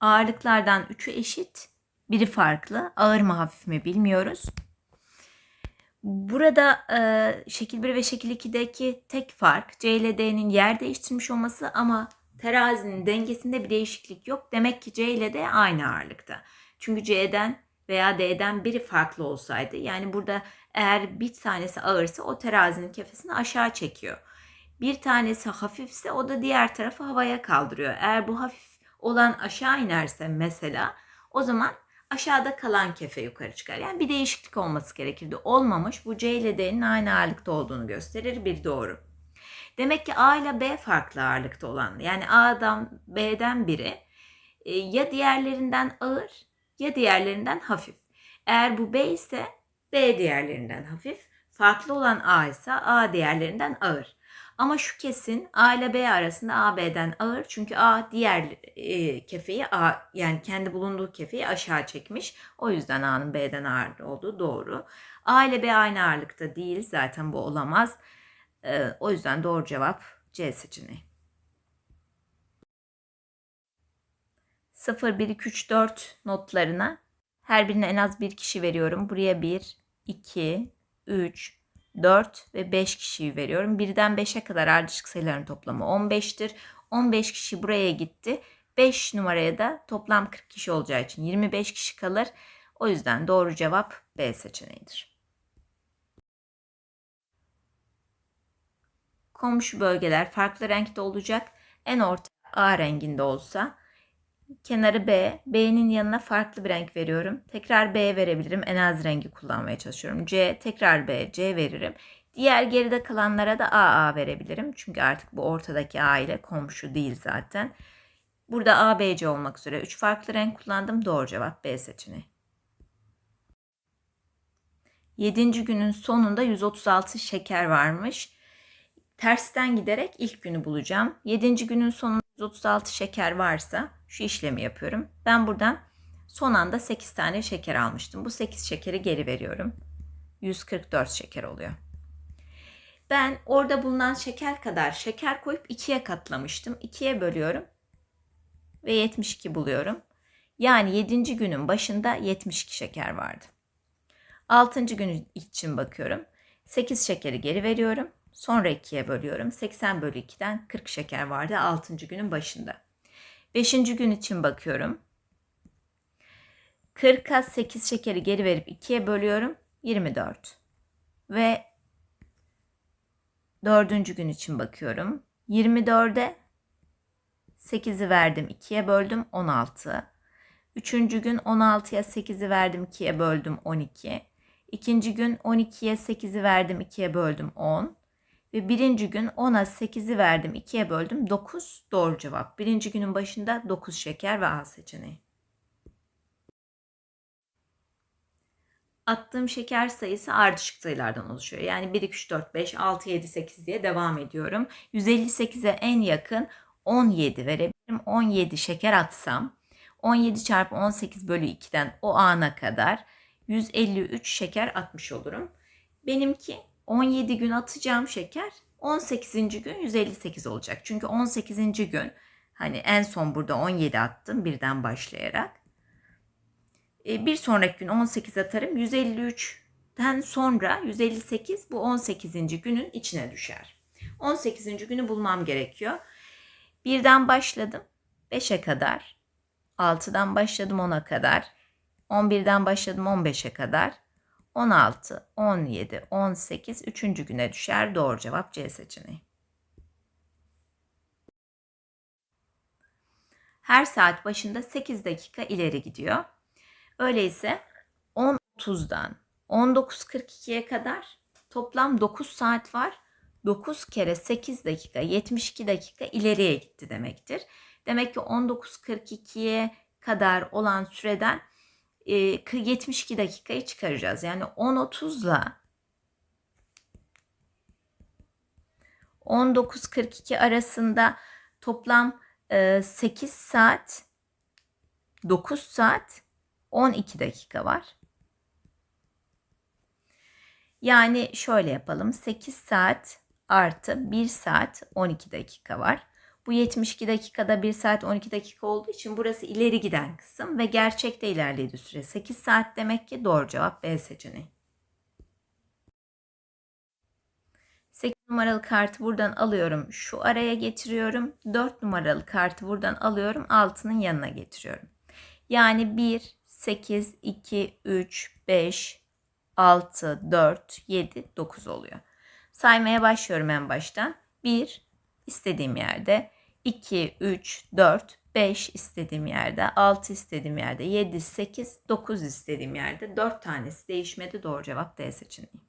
Ağırlıklardan 3'ü eşit. Biri farklı. Ağır mı hafif mi bilmiyoruz. Burada e, şekil 1 ve şekil 2'deki tek fark C ile D'nin yer değiştirmiş olması ama terazinin dengesinde bir değişiklik yok. Demek ki C ile D aynı ağırlıkta. Çünkü C'den veya D'den biri farklı olsaydı yani burada eğer bir tanesi ağırsa o terazinin kefesini aşağı çekiyor. Bir tanesi hafifse o da diğer tarafı havaya kaldırıyor. Eğer bu hafif olan aşağı inerse mesela o zaman aşağıda kalan kefe yukarı çıkar. Yani bir değişiklik olması gerekirdi. Olmamış. Bu C ile D'nin aynı ağırlıkta olduğunu gösterir. Bir doğru. Demek ki A ile B farklı ağırlıkta olan. Yani A'dan B'den biri e, ya diğerlerinden ağır ya diğerlerinden hafif. Eğer bu B ise B diğerlerinden hafif. Farklı olan A ise A diğerlerinden ağır. Ama şu kesin A ile B arasında A B'den ağır. Çünkü A diğer e, kefeyi A yani kendi bulunduğu kefeyi aşağı çekmiş. O yüzden A'nın B'den ağır olduğu doğru. A ile B aynı ağırlıkta değil. Zaten bu olamaz. E, o yüzden doğru cevap C seçeneği. 0, 1, 2, 3, 4 notlarına her birine en az bir kişi veriyorum. Buraya 1, 2, 3, 4 ve 5 kişiyi veriyorum. Birden 5'e kadar ardışık sayıların toplamı 15'tir. 15 kişi buraya gitti. 5 numaraya da toplam 40 kişi olacağı için 25 kişi kalır. O yüzden doğru cevap B seçeneğidir. Komşu bölgeler farklı renkte olacak. En orta A renginde olsa kenarı B, B'nin yanına farklı bir renk veriyorum. Tekrar B verebilirim. En az rengi kullanmaya çalışıyorum. C, tekrar B, C veririm. Diğer geride kalanlara da AA verebilirim. Çünkü artık bu ortadaki A ile komşu değil zaten. Burada A, B, C olmak üzere 3 farklı renk kullandım. Doğru cevap B seçeneği. 7. günün sonunda 136 şeker varmış. Tersten giderek ilk günü bulacağım. 7. günün sonunda 136 şeker varsa şu işlemi yapıyorum. Ben buradan son anda 8 tane şeker almıştım. Bu 8 şekeri geri veriyorum. 144 şeker oluyor. Ben orada bulunan şeker kadar şeker koyup 2'ye katlamıştım. 2'ye bölüyorum ve 72 buluyorum. Yani 7. günün başında 72 şeker vardı. 6. gün için bakıyorum. 8 şekeri geri veriyorum. Sonra 2'ye bölüyorum. 80 bölü 2'den 40 şeker vardı 6. günün başında. 5. gün için bakıyorum. 40'a 8 şekeri geri verip 2'ye bölüyorum. 24. Ve 4. gün için bakıyorum. 24'e 8'i verdim 2'ye böldüm 16. 3. gün 16'ya 8'i verdim 2'ye böldüm 12. İkinci gün 12'ye 8'i verdim 2'ye böldüm 10. Ve birinci gün 10'a 8'i verdim 2'ye böldüm 9 doğru cevap. Birinci günün başında 9 şeker ve A seçeneği. Attığım şeker sayısı ardışık sayılardan oluşuyor. Yani 1, 2, 3, 4, 5, 6, 7, 8 diye devam ediyorum. 158'e en yakın 17 verebilirim. 17 şeker atsam 17 çarpı 18 bölü 2'den o ana kadar 153 şeker atmış olurum. Benimki 17 gün atacağım şeker 18. gün 158 olacak. Çünkü 18. gün hani en son burada 17 attım birden başlayarak. E, bir sonraki gün 18 atarım. 153'ten sonra 158 bu 18. günün içine düşer. 18. günü bulmam gerekiyor. Birden başladım 5'e kadar. 6'dan başladım 10'a kadar. 11'den başladım 15'e kadar. 16, 17, 18, 3. güne düşer. Doğru cevap C seçeneği. Her saat başında 8 dakika ileri gidiyor. Öyleyse 10.30'dan 19.42'ye kadar toplam 9 saat var. 9 kere 8 dakika 72 dakika ileriye gitti demektir. Demek ki 19.42'ye kadar olan süreden 72 e, dakikayı çıkaracağız. Yani 10.30 ile 19.42 arasında toplam 8 e, saat 9 saat 12 dakika var. Yani şöyle yapalım. 8 saat artı 1 saat 12 dakika var. Bu 72 dakikada 1 saat 12 dakika olduğu için burası ileri giden kısım ve gerçekte ilerledi süre 8 saat demek ki doğru cevap B seçeneği. 8 numaralı kartı buradan alıyorum. Şu araya getiriyorum. 4 numaralı kartı buradan alıyorum. 6'nın yanına getiriyorum. Yani 1, 8, 2, 3, 5, 6, 4, 7, 9 oluyor. Saymaya başlıyorum en baştan. 1 istediğim yerde, 2, 3, 4, 5 istediğim yerde, 6 istediğim yerde, 7, 8, 9 istediğim yerde. 4 tanesi değişmedi. Doğru cevap D seçeneği.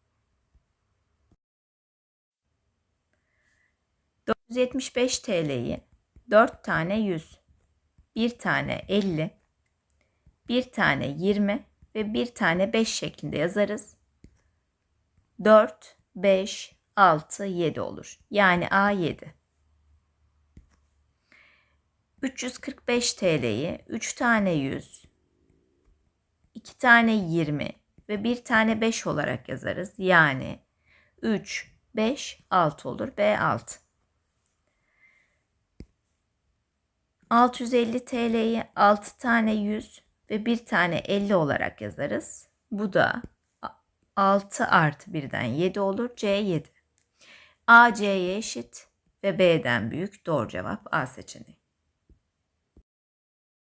475 TL'yi 4 tane 100, 1 tane 50, 1 tane 20 ve 1 tane 5 şeklinde yazarız. 4, 5, 6, 7 olur. Yani A 7. 345 TL'yi 3 tane 100, 2 tane 20 ve 1 tane 5 olarak yazarız. Yani 3, 5, 6 olur. B 6. 650 TL'yi 6 tane 100 ve 1 tane 50 olarak yazarız. Bu da 6 artı 1'den 7 olur. C 7. A C'ye eşit ve B'den büyük doğru cevap A seçeneği.